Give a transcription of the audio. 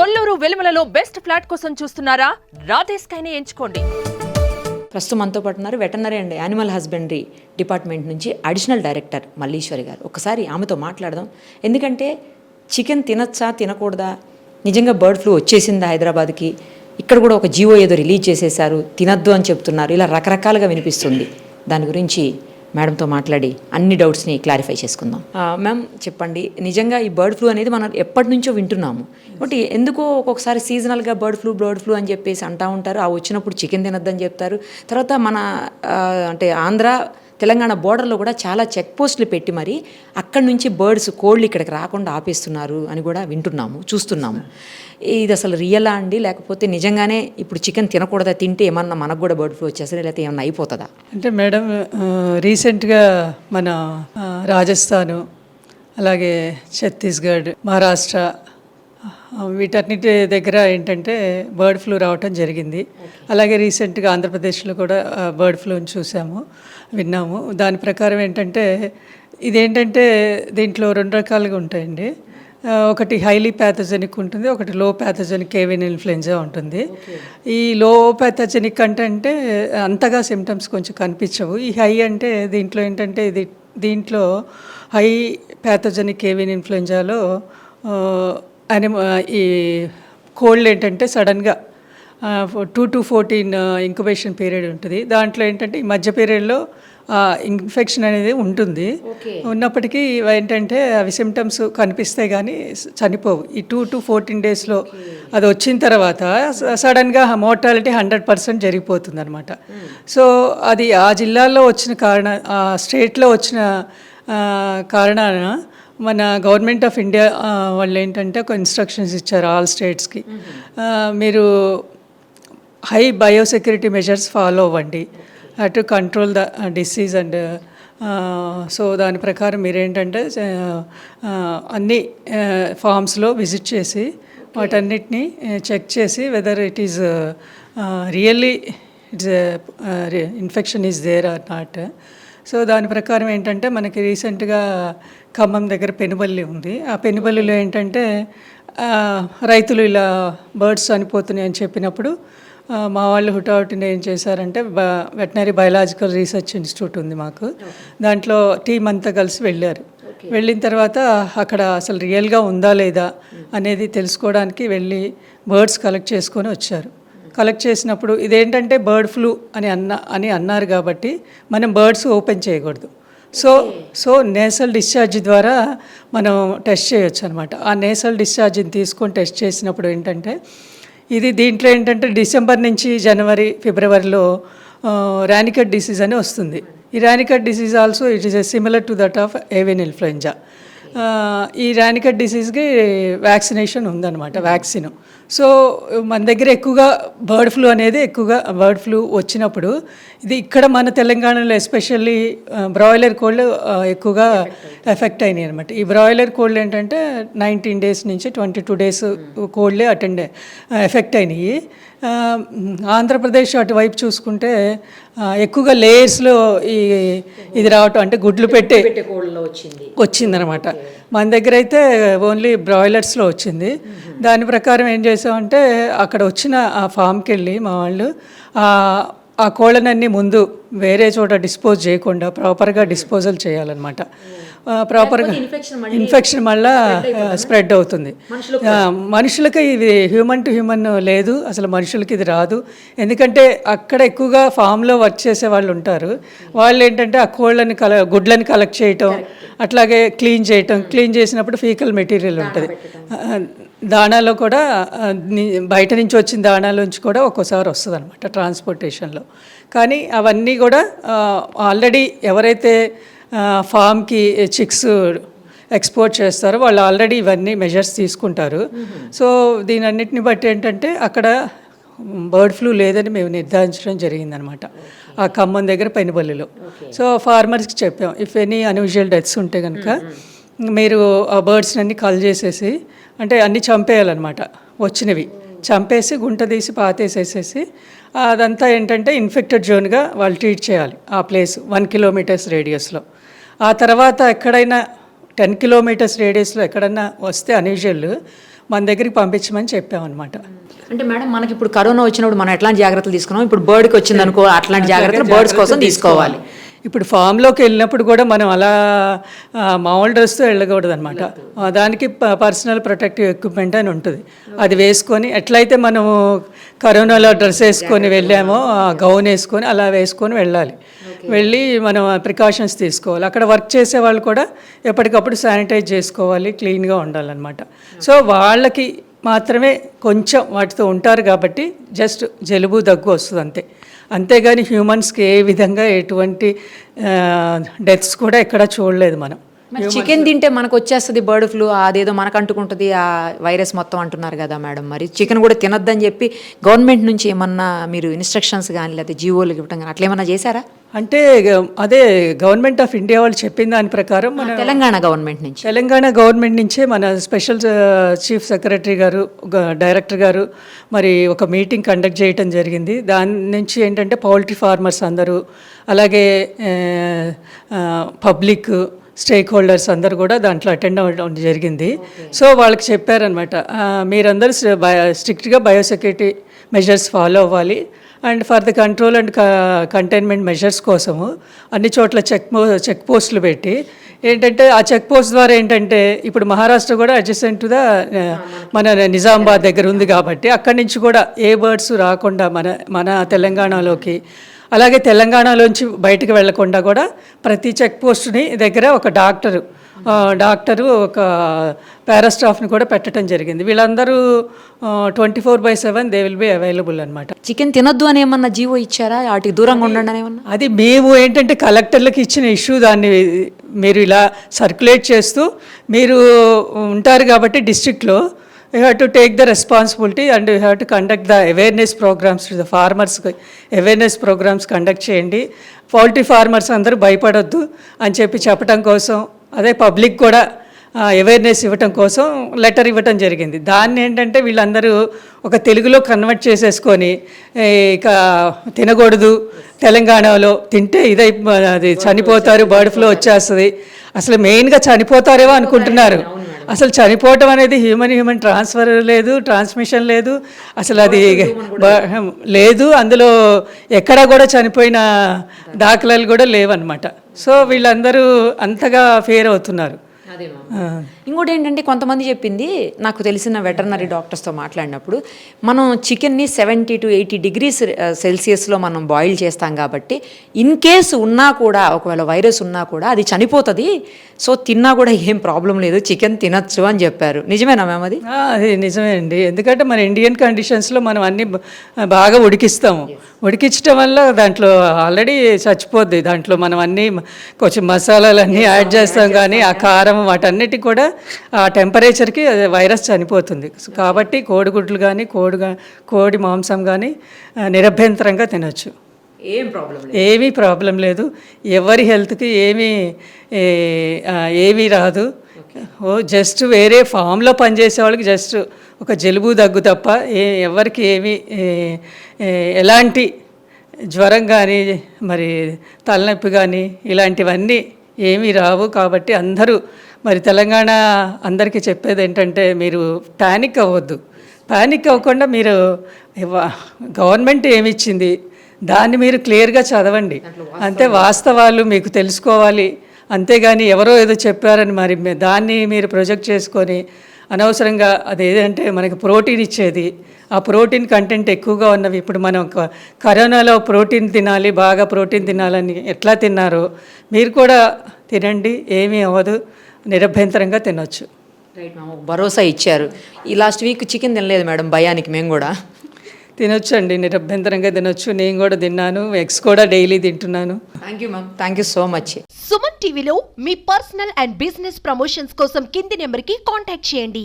Kolluru వెలుమలలో best flat కోసం చూస్తున్నారా? రాధేస్కైనే ఎంచుకోండి. ప్రస్తుతం మనతో పాటు ఉన్నారు veterinary and animal husbandry department నుంచి అడిషనల్ డైరెక్టర్ మల్లీశ్వరి గారు. ఒకసారి ఆమెతో మాట్లాడదాం. ఎందుకంటే చికెన్ తినచ్చా తినకూడదా? నిజంగా బర్డ్ ఫ్లూ వచ్చేసిందా హైదరాబాద్కి? ఇక్కడ కూడా ఒక జీవో ఏదో రిలీజ్ చేసేశారు తినద్దు అని చెప్తున్నారు. ఇలా రకరకాలుగా వినిపిస్తుంది. దాని గురించి మేడంతో మాట్లాడి అన్ని డౌట్స్ని క్లారిఫై చేసుకుందాం. మ్యామ్ చెప్పండి. నిజంగా ఈ బర్డ్ ఫ్లూ అనేది మనం ఎప్పటి నుంచో వింటున్నాము. బట్ ఎందుకో ఒక్కొక్కసారి సీజనల్గా బర్డ్ ఫ్లూ బర్డ్ ఫ్లూ అని చెప్పేసి అంటా ఉంటారు. ఆ వచ్చినప్పుడు చికెన్ తినద్దని చెప్తారు. తర్వాత మన అంటే ఆంధ్ర తెలంగాణ బోర్డర్లో కూడా చాలా చెక్ పోస్టులు పెట్టి మరి అక్కడి నుంచి బర్డ్స్ కోళ్ళు ఇక్కడికి రాకుండా ఆపేస్తున్నారు అని కూడా వింటున్నాము చూస్తున్నాము. ఇది అసలు రియలా అండి? లేకపోతే నిజంగానే ఇప్పుడు చికెన్ తినకూడదా? తింటే ఏమన్నా మనకు కూడా బర్డ్ ఫ్లూ వచ్చేసరి లేకపోతే ఏమన్నా అయిపోతుందా? అంటే మేడం రీసెంట్గా మన రాజస్థాను అలాగే ఛత్తీస్గఢ్ మహారాష్ట్ర వీటన్నిటి దగ్గర ఏంటంటే బర్డ్ ఫ్లూ రావటం జరిగింది. అలాగే రీసెంట్గా ఆంధ్రప్రదేశ్లో కూడా బర్డ్ ఫ్లూని చూసాము. విన్నాము. దాని ప్రకారం ఏంటంటే ఇదేంటంటే దీంట్లో రెండు రకాలుగా ఉంటాయండి. ఒకటి హైలీ ప్యాథజెనిక్ ఉంటుంది ఒకటి లో ప్యాథజెనిక్ ఏవియన్ ఇన్ఫ్లుయెంజా ఉంటుంది. ఈ లో ప్యాథజెనిక్ అంటే అంటే అంతగా సిమ్టమ్స్ కొంచెం కనిపించవు. ఈ హై అంటే దీంట్లో ఏంటంటే ఇది దీంట్లో హై ప్యాథజెనిక్ ఏవియన్ ఇన్ఫ్లుయెంజాలో అనిమ ఈ కోల్డ్ ఏంటంటే సడన్గా two to fourteen incubation period ఉంటుంది. దాంట్లో ఏంటంటే ఈ మధ్య పీరియడ్లో ఇన్ఫెక్షన్ అనేది ఉంటుంది. ఉన్నప్పటికీ ఇవి ఏంటంటే అవి సిమ్టమ్స్ కనిపిస్తాయి కానీ చనిపోవు. ఈ టూ టు ఫోర్టీన్ డేస్లో అది వచ్చిన తర్వాత సడన్గా మోర్టాలిటీ హండ్రెడ్ పర్సెంట్ జరిగిపోతుంది అనమాట సో అది ఆ జిల్లాలో వచ్చిన కారణ ఆ స్టేట్లో వచ్చిన కారణాన మన గవర్నమెంట్ ఆఫ్ ఇండియా వాళ్ళు ఏంటంటే ఒక ఇన్స్ట్రక్షన్స్ ఇచ్చారు ఆల్ స్టేట్స్కి. మీరు హై బయోసెక్యూరిటీ మెజర్స్ ఫాలో అవ్వండి. To control the disease and so దాని ప్రకారం మీరేంటంటే uh, uh, అన్ని uh, ఫామ్స్లో విజిట్ చేసి వాటన్నిటిని చెక్ చేసి whether it is really it's infection is there or not so దాని ప్రకారం ఏంటంటే మనకి రీసెంట్గా ఖమ్మం దగ్గర పెనుబల్లి ఉంది. ఆ పెనుబల్లిలో ఏంటంటే రైతులు ఇలా బర్డ్స్ చనిపోతున్నాయి అని చెప్పినప్పుడు మా వాళ్ళు హుటాహుటిన ఏం చేశారంటే బ వెటనరీ బయలాజికల్ రీసెర్చ్ ఇన్స్టిట్యూట్ ఉంది మాకు. దాంట్లో టీం అంతా కలిసి వెళ్ళారు. వెళ్ళిన తర్వాత అక్కడ అసలు రియల్గా ఉందా లేదా అనేది తెలుసుకోవడానికి వెళ్ళి బర్డ్స్ కలెక్ట్ చేసుకొని వచ్చారు. కలెక్ట్ చేసినప్పుడు ఇదేంటంటే బర్డ్ ఫ్లూ అని అన్న అని అన్నారు కాబట్టి మనం బర్డ్స్ ఓపెన్ చేయకూడదు. సో సో నేసల్ డిశ్చార్జ్ ద్వారా మనం టెస్ట్ చేయొచ్చు అనమాట ఆ నేసల్ డిశ్చార్జ్ని తీసుకొని టెస్ట్ చేసినప్పుడు ఏంటంటే ఇది దీంట్లో ఏంటంటే డిసెంబర్ నుంచి జనవరి ఫిబ్రవరిలో రానికట్ డిసీజ్ అని వస్తుంది. ఈ Ranikhet disease also it is similar to that of avian influenza ఈ రానికట్ డిసీజ్కి వ్యాక్సినేషన్ ఉందన్నమాట వ్యాక్సిన్. సో మన దగ్గర ఎక్కువగా బర్డ్ ఫ్లూ అనేది ఎక్కువగా బర్డ్ ఫ్లూ వచ్చినప్పుడు ఇది ఇక్కడ మన తెలంగాణలో ఎస్పెషల్లీ బ్రాయిలర్ కోల్డ్ ఎక్కువగా ఎఫెక్ట్ అయినాయి అనమాట ఈ బ్రాయిలర్ కోల్డ్ ఏంటంటే నైన్టీన్ డేస్ నుంచి ట్వంటీ టూ డేస్ కోల్డ్లే అటెండ్ ఎఫెక్ట్ అయినాయి. ఆంధ్రప్రదేశ్ అటువైపు చూసుకుంటే ఎక్కువగా లేయర్స్లో ఈ ఇది రావటం అంటే గుడ్లు పెట్టే వచ్చిందనమాట. మన దగ్గర అయితే ఓన్లీ బ్రాయిలర్స్లో వచ్చింది. దాని ప్రకారం ఏం చేసామంటే అక్కడ వచ్చిన ఆ ఫామ్కి వెళ్ళి మా వాళ్ళు ఆ- కోళ్ళనన్నీ ముందు వేరే చోట డిస్పోజ్ చేయకుండా ప్రాపర్గా డిస్పోజల్ చేయాలన్నమాట. ప్రాపర్గా ఇన్ఫెక్షన్ మళ్ళా స్ప్రెడ్ అవుతుంది మనుషులకి ఇది హ్యూమన్ టు హ్యూమన్ లేదు అసలు మనుషులకి ఇది రాదు. ఎందుకంటే అక్కడ ఎక్కువగా ఫామ్లో వర్క్ చేసే వాళ్ళు ఉంటారు. వాళ్ళు ఏంటంటే ఆ కోళ్ళని కల గుడ్లని కలెక్ట్ చేయటం అట్లాగే క్లీన్ చేయటం క్లీన్ చేసినప్పుడు ఫీకల్ మెటీరియల్ ఉంటుంది. దాణాలో కూడా బయట నుంచి వచ్చిన దాణాలోంచి కూడా ఒక్కోసారి వస్తుంది అనమాట ట్రాన్స్పోర్టేషన్లో. కానీ అవన్నీ కూడా ఆల్రెడీ ఎవరైతే ఫామ్కి చిక్స్ ఎక్స్పోర్ట్ చేస్తారో వాళ్ళు ఆల్రెడీ ఇవన్నీ మెజర్స్ తీసుకుంటారు. సో దీని అన్నిటిని బట్టి ఏంటంటే అక్కడ బర్డ్ ఫ్లూ లేదని మేము నిర్ధారించడం జరిగిందనమాట ఆ ఖమ్మం దగ్గర పెనుబల్లిలో సో ఫార్మర్స్కి చెప్పాం ఇఫ్ ఎనీ అన్యూజువల్ డెత్స్ ఉంటే కనుక మీరు ఆ బర్డ్స్ అన్ని కల్ చేసేసి అంటే అన్ని చంపేయాలన్నమాట. వచ్చినవి. చంపేసి గుంట తీసి పాతేసేసేసి అదంతా ఏంటంటే ఇన్ఫెక్టెడ్ జోన్గా వాళ్ళు ట్రీట్ చేయాలి ఆ ప్లేస్ వన్ కిలోమీటర్స్ రేడియస్లో. ఆ తర్వాత ఎక్కడైనా టెన్ కిలోమీటర్స్ రేడియస్లో ఎక్కడన్నా వస్తే అన్యూజువల్ మన దగ్గరికి పంపించమని చెప్పామన్నమాట. అంటే మేడం మనకి ఇప్పుడు కరోనా వచ్చినప్పుడు మనం ఎట్లాంటి జాగ్రత్తలు తీసుకున్నాం? ఇప్పుడు బర్డ్కి వచ్చింది అనుకో అట్లాంటి జాగ్రత్తలు బర్డ్స్ కోసం తీసుకోవాలి. ఇప్పుడు ఫామ్లోకి వెళ్ళినప్పుడు కూడా మనం అలా మామూలు డ్రెస్తో వెళ్ళకూడదు. అనమాట దానికి పర్సనల్ ప్రొటెక్టివ్ ఎక్విప్మెంట్ అని ఉంటుంది. అది వేసుకొని ఎట్లయితే మనము కరోనాలో డ్రెస్ వేసుకొని వెళ్ళామో గౌన్ వేసుకొని అలా వేసుకొని వెళ్ళాలి. వెళ్ళి మనం ప్రికాషన్స్ తీసుకోవాలి. అక్కడ వర్క్ చేసే వాళ్ళు కూడా ఎప్పటికప్పుడు శానిటైజ్ చేసుకోవాలి క్లీన్గా ఉండాలన్నమాట. సో వాళ్ళకి మాత్రమే కొంచెం వాటితో ఉంటారు కాబట్టి జస్ట్ జలుబు దగ్గు వస్తుంది అంతే అంతేగాని హ్యూమన్స్కి ఏ విధంగా ఎటువంటి డెత్స్ కూడా ఎక్కడ చూడలేదు మనం. చికెన్ తింటే మనకు వచ్చేస్తుంది బర్డ్ ఫ్లూ అదేదో మనకు అంటుకుంటుంది ఆ వైరస్ మొత్తం అంటున్నారు కదా మేడం. మరి చికెన్ కూడా తినొద్దని చెప్పి గవర్నమెంట్ నుంచి ఏమన్నా మీరు ఇన్స్ట్రక్షన్స్ కానీ లేకపోతే జీవోలు ఇవ్వటం కానీ అట్లా ఏమన్నా చేశారా? అంటే అదే గవర్నమెంట్ ఆఫ్ ఇండియా వాళ్ళు చెప్పిన దాని ప్రకారం మన తెలంగాణ గవర్నమెంట్ నుంచి. తెలంగాణ గవర్నమెంట్ నుంచే మన special chief secretary garu director garu మరి ఒక మీటింగ్ కండక్ట్ చేయటం జరిగింది. దాని నుంచి ఏంటంటే పౌల్ట్రీ ఫార్మర్స్ అందరూ అలాగే పబ్లిక్ స్టేక్ హోల్డర్స్ అందరు కూడా దాంట్లో అటెండ్ అవ్వడం జరిగింది. సో వాళ్ళకి చెప్పారనమాట మీరందరూ స్ట్రిక్ట్గా బయోసెక్యూరిటీ మెజర్స్ ఫాలో అవ్వాలి. And for the control and containment measures కోసము అన్ని చోట్ల చెక్ చెక్ పోస్టులు పెట్టి ఏంటంటే ఆ చెక్ పోస్ట్ ద్వారా ఏంటంటే ఇప్పుడు మహారాష్ట్ర కూడా అడ్జసెంట్ టు ద మన నిజామాబాద్ దగ్గర ఉంది కాబట్టి అక్కడి నుంచి కూడా ఏ బర్డ్స్ రాకుండా మన మన తెలంగాణలోకి అలాగే తెలంగాణలోంచి బయటకు వెళ్ళకుండా కూడా ప్రతి చెక్ పోస్ట్ని దగ్గర ఒక డాక్టరు డాక్టరు ఒక పారాస్టాఫ్ని కూడా పెట్టడం జరిగింది. వీళ్ళందరూ twenty four by seven they will be available అనమాట చికెన్ తినొద్దు అని ఏమన్నా జీవో ఇచ్చారా? వాటికి దూరంగా ఉండండి అని ఏమన్నా? అది మేము ఏంటంటే కలెక్టర్లకు ఇచ్చిన ఇష్యూ దాన్ని మీరు ఇలా సర్క్యులేట్ చేస్తూ మీరు ఉంటారు కాబట్టి డిస్ట్రిక్ట్లో you have to take the responsibility and you have to conduct the awareness programmes to the ఫార్మర్స్కి awareness programmes conduct చేయండి. పౌల్ట్రీ ఫార్మర్స్ అందరూ భయపడొద్దు అని చెప్పి చెప్పడం కోసం అదే పబ్లిక్ కూడా అవేర్నెస్ ఇవ్వటం కోసం లెటర్ ఇవ్వటం జరిగింది. దాన్ని ఏంటంటే వీళ్ళందరూ ఒక తెలుగులో కన్వర్ట్ చేసేసుకొని ఇక తినకూడదు తెలంగాణలో తింటే ఇదై అది చనిపోతారు బర్డ్ ఫ్లూ వచ్చేస్తుంది. అసలు మెయిన్గా చనిపోతారేమో అనుకుంటున్నారు. అసలు చనిపోవటం అనేది హ్యూమన్ హ్యూమన్ ట్రాన్స్ఫర్ లేదు ట్రాన్స్మిషన్ లేదు. అసలు అది లేదు. అందులో ఎక్కడా కూడా చనిపోయిన దాఖలాలు కూడా లేవన్నమాట. సో వీళ్ళందరూ అంతగా ఫేర్ అవుతున్నారు. ఇంకోటి ఏంటంటే కొంతమంది చెప్పింది నాకు తెలిసిన వెటర్నరీ డాక్టర్స్తో మాట్లాడినప్పుడు మనం చికెన్ని సెవెంటీ టు ఎయిటీ డిగ్రీస్ సెల్సియస్లో మనం బాయిల్ చేస్తాం కాబట్టి ఇన్ కేసు ఉన్నా కూడా ఒకవేళ వైరస్ ఉన్నా కూడా అది చనిపోతుంది. సో తిన్నా కూడా ఏం ప్రాబ్లం లేదు చికెన్ తినచ్చు అని చెప్పారు. నిజమేనా మ్యామ్ అది? అది నిజమే అండి. ఎందుకంటే మన ఇండియన్ కండిషన్స్లో మనం అన్ని బాగా ఉడికిస్తాము. ఉడికించడం వల్ల దాంట్లో ఆల్రెడీ చచ్చిపోద్ది. దాంట్లో మనం అన్ని కొంచెం మసాలాలు అన్నీ యాడ్ చేస్తాం కానీ ఆ కారం వాటన్నిటికి కూడా ఆ టెంపరేచర్కి వైరస్ చనిపోతుంది. కాబట్టి కోడిగుడ్లు కానీ కోడి కోడి మాంసం కానీ నిరభ్యంతరంగా తినొచ్చు. ఏం ప్రాబ్లం ఏమీ ప్రాబ్లం లేదు. ఎవరి హెల్త్కి ఏమీ ఏమీ రాదు. ఓ జస్ట్ వేరే ఫామ్లో పనిచేసే వాళ్ళకి జస్ట్ ఒక జలుబు దగ్గు తప్ప ఏ ఎవరికి ఏమీ ఎలాంటి జ్వరం కానీ మరి తలనొప్పి కానీ ఇలాంటివన్నీ ఏమీ రావు. కాబట్టి అందరూ మరి తెలంగాణ అందరికీ చెప్పేది ఏంటంటే మీరు ప్యానిక్ అవ్వద్దు. ప్యానిక్ అవ్వకుండా మీరు గవర్నమెంట్ ఏమిచ్చింది? దాన్ని మీరు క్లియర్గా చదవండి. అంతే వాస్తవాలు. మీకు తెలుసుకోవాలి. అంతేగాని ఎవరో ఏదో చెప్పారని మరి దాన్ని మీరు ప్రొజెక్ట్ చేసుకొని అనవసరంగా అది ఏదంటే మనకి ప్రోటీన్ ఇచ్చేది. ఆ ప్రోటీన్ కంటెంట్ ఎక్కువగా ఉన్నవి. ఇప్పుడు మనం కరోనాలో ప్రోటీన్ తినాలి బాగా ప్రోటీన్ తినాలని ఎట్లా తిన్నారో మీరు కూడా తినండి. ఏమీ అవ్వదు. నిరభ్యంతరంగా తినొచ్చు. రైట్ మ్యామ్ ఒక భరోసా ఇచ్చారు. ఈ లాస్ట్ వీక్ చికెన్ తినలేదు మేడం భయానికి మేము కూడా. తినొచ్చు అండి నిరభ్యంతరంగా తినొచ్చు. నేను కూడా తిన్నాను ఎగ్స్ కూడా డైలీ తింటున్నాను. Thank you ma'am thank you so much Suman టీవీలో మీ పర్సనల్ అండ్ బిజినెస్ ప్రమోషన్స్ కోసం కింది నెంబర్కి కాంటాక్ట్ చేయండి.